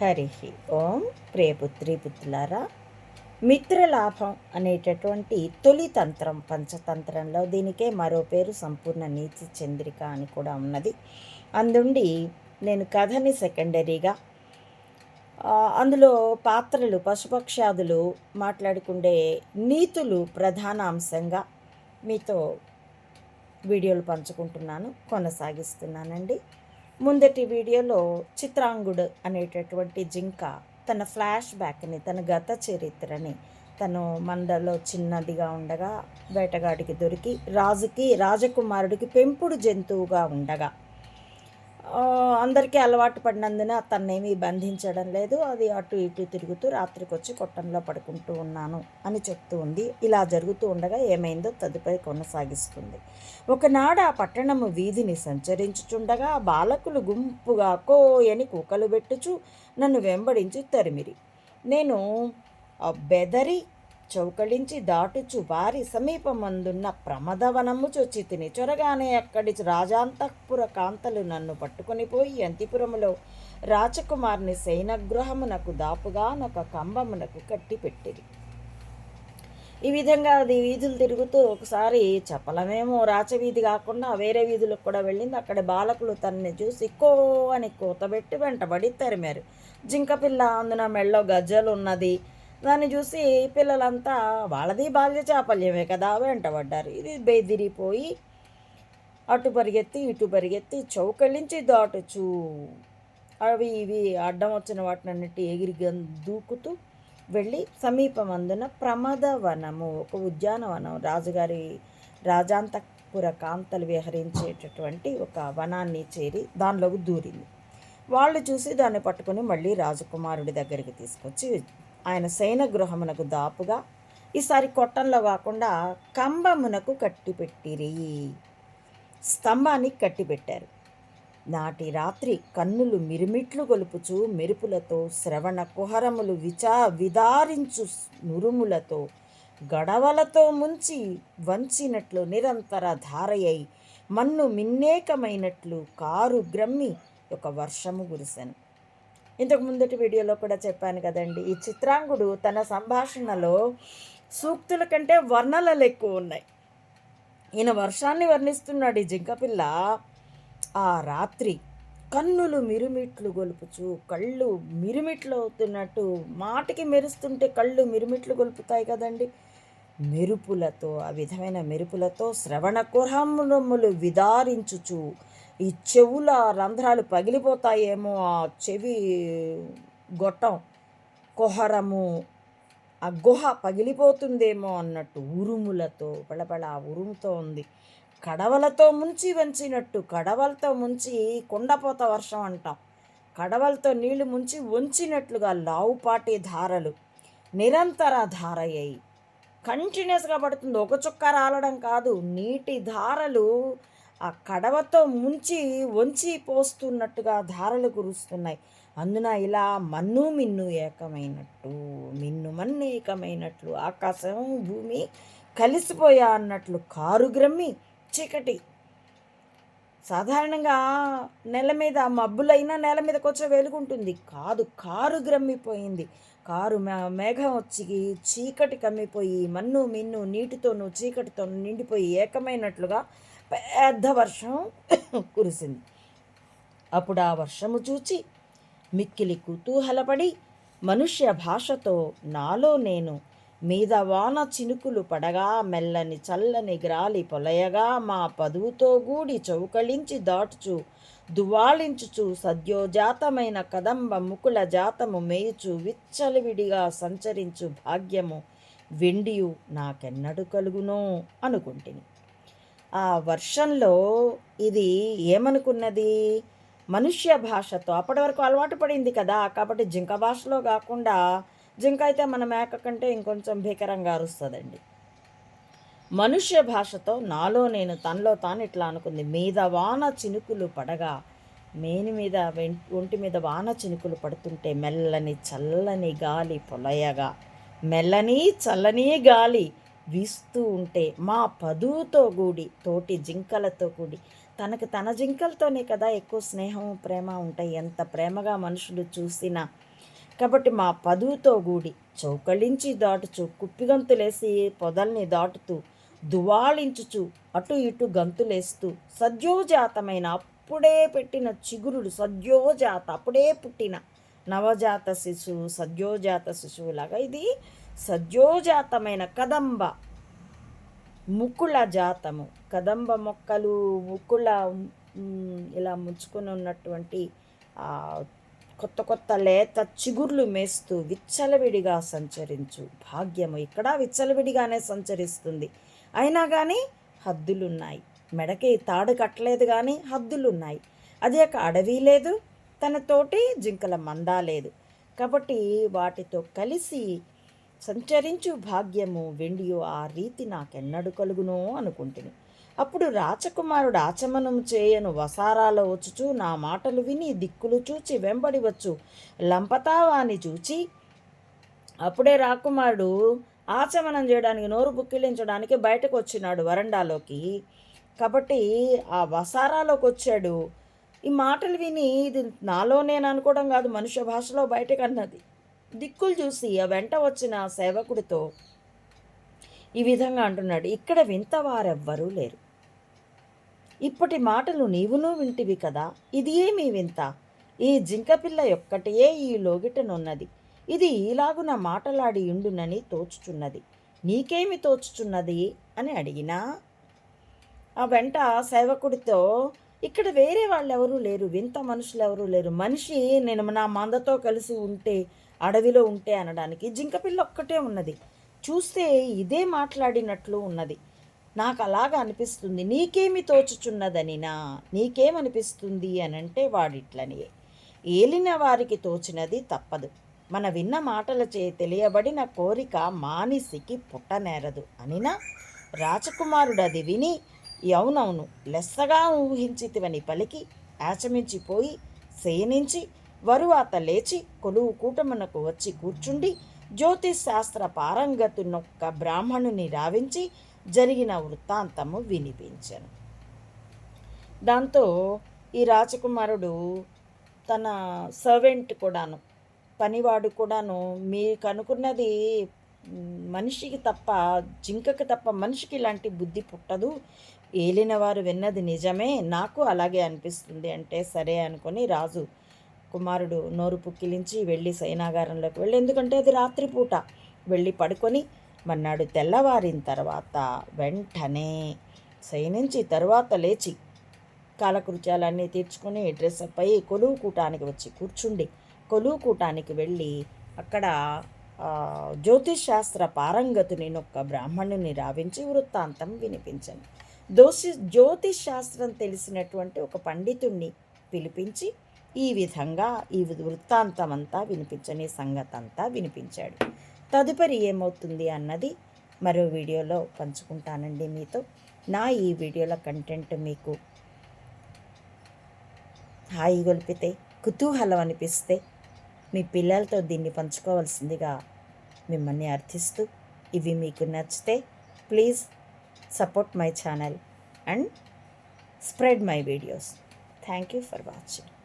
హరి ఓం ప్రియపుత్రి పుత్రులారా మిత్రలాభం అనేటటువంటి తొలి తంత్రం పంచతంత్రంలో దీనికే మరో పేరు సంపూర్ణ నీతి చంద్రిక అని కూడా ఉన్నది. అందుండి నేను కథని సెకండరీగా అందులో పాత్రలు పశుపక్షాదులు మాట్లాడుకుండే నీతులు ప్రధాన అంశంగా మీతో వీడియోలు పంచుకుంటున్నాను కొనసాగిస్తున్నానండి. ముందటి వీడియోలో చిత్రాంగుడు అనేటటువంటి జింక తన ఫ్లాష్ బ్యాక్ని తన గత చరిత్రని తను మందలో చిన్నదిగా ఉండగా వేటగాడికి దొరికి రాజుకి రాజకుమారుడికి పెంపుడు జంతువుగా ఉండగా అందరికీ అలవాటు పడినందున తన్నేమీ బంధించడం లేదు. అది అటు ఇటు తిరుగుతూ రాత్రికి వచ్చి కొట్టంలో పడుకుంటూ ఉన్నాను అని చెప్తూ ఉంది. ఇలా జరుగుతూ ఉండగా ఏమైందో తదుపరి కొనసాగిస్తుంది. ఒకనాడు ఆ పట్టణము వీధిని సంచరించుచుండగా బాలకులు గుంపుగా కోయని కూకలు పెట్టుచు నన్ను వెంబడించి తరిమిరి. నేను బెదరి చౌకళించి దాటుచు వారి సమీపమందున్న ప్రమదవనము చొచ్చి తిని చొరగానే అక్కడి రాజాంతఃపుర కాంతలు నన్ను పట్టుకొని పోయి అంతిపురములో రాజకుమార్ని శయనగృహమునకు దాపుగానొక కంబమునకు కట్టి పెట్టిరి ఈ విధంగా అది వీధులు తిరుగుతూ ఒకసారి చెప్పలమేమో రాచవీధి కాకుండా వేరే వీధులకు కూడా వెళ్ళింది. అక్కడ బాలకులు తనని చూసి కో అని కూతబెట్టి వెంటబడి తరిమారు. జింకపిల్ల అందున మెళ్ళో గజ్జలు ఉన్నది దాన్ని చూసి పిల్లలంతా వాళ్ళది బాల్య చాపల్యమే కదా వెంటబడ్డారు. ఇది బెదిరిపోయి అటు పరిగెత్తి ఇటు పరిగెత్తి చౌకలించి దాటుచు అవి ఇవి అడ్డం వచ్చిన వాటినన్నిటి ఎగిరి దూకుతూ వెళ్ళి సమీపమందున ప్రమదవనము ఒక ఉద్యానవనం రాజుగారి రాజాంతపుర కాంతలు విహరించేటటువంటి ఒక వనాన్ని చేరి దానిలోకి దూరింది. వాళ్ళు చూసి దాన్ని పట్టుకొని మళ్ళీ రాజకుమారుడి దగ్గరికి తీసుకొచ్చి ఆయన శయన గృహమునకు దాపుగా ఈసారి కొట్టంలో కాకుండా కంబమునకు కట్టిపెట్టిరి. స్తంభానికి కట్టిపెట్టారు. నాటి రాత్రి కన్నులు మిరుమిట్లు గొలుపుచు మెరుపులతో శ్రవణ కుహరములు విచా విదారించు నురుములతో గడవలతో ముంచి వంచినట్లు నిరంతర ధారయై మన్ను మిన్నేకమైనట్లు కారు గ్రమ్మి ఒక వర్షము కురిసెను. ఇంతకు ముందటి వీడియోలో కూడా చెప్పాను కదండి ఈ చిత్రాంగుడు తన సంభాషణలో సూక్తుల కంటే వర్ణనలు ఎక్కువ ఉన్నాయి. ఈయన వర్షాన్ని వర్ణిస్తున్నాడు ఈ జింకపిల్ల ఆ రాత్రి కన్నులు మిరుమిట్లు గొలుపుచు కళ్ళు మిరుమిట్లు అవుతున్నట్టు మాటికి మెరుస్తుంటే కళ్ళు మిరుమిట్లు గొలుపుతాయి కదండి. మెరుపులతో ఆ విధమైన మెరుపులతో శ్రవణ కురహములు విదారించుచు ఈ చెవుల రంధ్రాలు పగిలిపోతాయేమో ఆ చెవి గొట్టం. కుహరము ఆ గుహ పగిలిపోతుందేమో అన్నట్టు ఉరుములతో బళబళ ఉరుముతో ఉంది. కడవలతో ముంచి వంచినట్టు కడవలతో ముంచి కుండపోత వర్షం అంటాం. కడవలతో నీళ్ళు ముంచి వంచినట్లుగా లావుపాటి ధారలు నిరంతర ధారయ్యాయి. కంటిన్యూస్గా పడుతుంది ఒక చుక్క రాలడం కాదు. నీటి ధారలు ఆ కడవతో ముంచి వంచి పోస్తున్నట్టుగా ధారలు కురుస్తున్నాయి. అందున ఇలా మన్ను మిన్ను ఏకమైనట్టు మిన్ను మన్ను ఏకమైనట్లు ఆకాశం భూమి కలిసిపోయా అన్నట్లు కారు గ్రమ్మి చీకటి. సాధారణంగా నెల మీద మబ్బులైనా నేల మీదకి వచ్చే వెలుగుంటుంది. కాదు కారు గ్రమ్మిపోయింది. కారు మే- మేఘం వచ్చి చీకటి కమ్మిపోయి మన్ను మిన్ను నీటితోనూ చీకటితోనూ నిండిపోయి ఏకమైనట్లుగా పెద్ద వర్షం కురిసింది. అప్పుడు ఆ వర్షము చూచి మిక్కిలి కుతూహలపడి మనుష్య భాషతో నాలో నేను మీద వాన చినుకులు పడగా మెల్లని చల్లని గ్రాలి పొలయగా మా పదువుతో గూడి చౌకళించి దాటుచు దువాళించుచు సద్యోజాతమైన కదంబ ముకుల జాతము మేయుచు విచ్చలవిడిగా సంచరించు భాగ్యము వెండియు నాకెన్నడు కలుగునో అనుకుంటుని. ఆ వర్షంలో ఇది ఏమనుకున్నది? మనుష్య భాషతో అప్పటి వరకు అలవాటు పడింది కదా. కాబట్టి జింక భాషలో కాకుండా జింక అయితే మన మేక కంటే ఇంకొంచెం భీకరంగా అరుస్తుందండి. మనుష్య భాషతో నాలో నేను తనలో తాను ఇట్లా అనుకుంది. మీద వాన చినుకులు పడగా మేని మీద వెం- ఒంటి మీద వాన చినుకులు పడుతుంటే మెల్లని చల్లని గాలి పొలయగా మెల్లని చల్లని గాలి వీస్తూ ఉంటే మా పదువుతో కూడి తోటి జింకలతో కూడి. తనకు తన జింకలతోనే కదా ఎక్కువ స్నేహం ప్రేమ ఉంటాయి. ఎంత ప్రేమగా మనుషులు చూసినా. కాబట్టి మా పదువుతో కూడి చౌకళించి దాటుచు కుప్పిగంతులేసి పొదల్ని దాటుతూ దువాళించుచు అటు ఇటు గంతులేస్తూ సద్యోజాతమైన అప్పుడే పెట్టిన చిగురుడు సద్యోజాత అప్పుడే పుట్టిన నవజాత శిశువు సద్యోజాత శిశువులాగా ఇది సద్యోజాతమైన కదంబ. ముకుళ జాతము. కదంబ మొక్కలు ముక్కుల ఇలా ముంచుకొని ఉన్నటువంటి కొత్త కొత్త లేత చిగుర్లు మేస్తూ విచ్చలవిడిగా సంచరించు. భాగ్యము ఇక్కడ విచ్చలవిడిగానే సంచరిస్తుంది. అయినా కానీ హద్దులున్నాయి. మెడకి తాడు కట్టలేదు కానీ హద్దులున్నాయి. అది ఒక అడవి లేదు. తనతోటి జింకల మందా లేదు. కాబట్టి వాటితో కలిసి సంచరించు భాగ్యము వెండియో ఆ రీతి నాకెన్నడు కలుగునో అనుకుంటుని. అప్పుడు రాచకుమారుడు ఆచమనం చేయను వసారాలో వచ్చుచు నా మాటలు విని దిక్కులు చూచి వెంబడి వచ్చు. లంపతావాని చూచి అప్పుడే రాకుమారుడు ఆచమనం చేయడానికి నోరు బుక్కిలించడానికి బయటకు వచ్చినాడు వరండాలోకి. కాబట్టి ఆ వసారాలోకి వచ్చాడు. ఈ మాటలు విని ఇది నాలో నేను అనుకోవడం కాదు మనుష్య భాషలో బయటకు అన్నది. దిక్కులు చూసి ఆ వెంట వచ్చిన సేవకుడితో ఈ విధంగా అంటున్నాడు ఇక్కడ వింత వారెవ్వరూ లేరు. ఇప్పటి మాటలు నీవును వింటివి కదా. ఇది ఏమి వింత. ఈ జింకపిల్ల యొక్కటియే ఈ లోగిటనున్నది. ఇది ఈలాగున మాటలాడి ఉండునని తోచుచున్నది. నీకేమి తోచుచున్నది? అని అడిగినా. ఆ వెంట సేవకుడితో ఇక్కడ వేరే వాళ్ళు ఎవరూ లేరు. వింత మనుషులు ఎవరూ లేరు. మనిషి నేను నా మందతో కలిసి ఉంటే అడవిలో ఉంటే అనడానికి జింకపిల్ల ఒక్కటే ఉన్నది. చూస్తే ఇదే మాట్లాడినట్లు ఉన్నది. నాకు అలాగా అనిపిస్తుంది. నీకేమి తోచుచున్నదనినా నీకేమనిపిస్తుంది అని అంటే వాడిట్లనియే ఏలిన వారికి తోచినది తప్పదు. మన విన్న మాటలచే తెలియబడిన కోరిక మానిసికి పుట్టనేరదు. అనినా? రాజకుమారుడు అది విని అవునవును లెస్సగా ఊహించితివని పలికి ఆచమించిపోయి శయనించి వరువాత లేచి కొలువు కూటమునకు వచ్చి కూర్చుండి జ్యోతిష్ శాస్త్ర పారంగతునొక్క బ్రాహ్మణుని రావించి జరిగిన వృత్తాంతము వినిపించను. దాంతో ఈ రాజకుమారుడు తన సర్వెంట్ కూడాను పనివాడు కూడాను మీకు అనుకున్నది మనిషికి తప్ప జింకకి తప్ప మనిషికి ఇలాంటి బుద్ధి పుట్టదు. ఏలినవారు విన్నది నిజమే నాకు అలాగే అనిపిస్తుంది అంటే సరే అనుకొని రాజు కుమారుడు నోరు పుక్కిలించి వెళ్ళి సైనాగారంలోకి వెళ్ళి ఎందుకంటే అది రాత్రిపూట. వెళ్ళి పడుకొని మన్నాడు తెల్లవారిన తర్వాత వెంటనే శయనించి తరువాత లేచి కాలకృత్యాలన్నీ తీర్చుకుని డ్రెస్ అప్ అయ్యి కొలువు కూటానికి వచ్చి కూర్చుండి. కొలువు కూటానికి వెళ్ళి అక్కడ జ్యోతిష్ శాస్త్ర పారంగతుని నొక్క బ్రాహ్మణుని రావించి వృత్తాంతం వినిపించండి దోషి జ్యోతిష్ శాస్త్రం తెలిసినటువంటి ఒక పండితుణ్ణి పిలిపించి ఈ విధంగా ఈ వృత్తాంతం అంతా వినిపించని సంగతి అంతా వినిపించాడు. తదుపరి ఏమవుతుంది అన్నది మరో వీడియోలో పంచుకుంటానండి మీతో. నా ఈ వీడియోల కంటెంట్ మీకు హాయి గొలిపితే కుతూహలం అనిపిస్తే మీ పిల్లలతో దీన్ని పంచుకోవాల్సిందిగా మిమ్మల్ని అర్థిస్తూ ఇవి మీకు నచ్చితే please support my channel and spread my videos. Thank you for watching.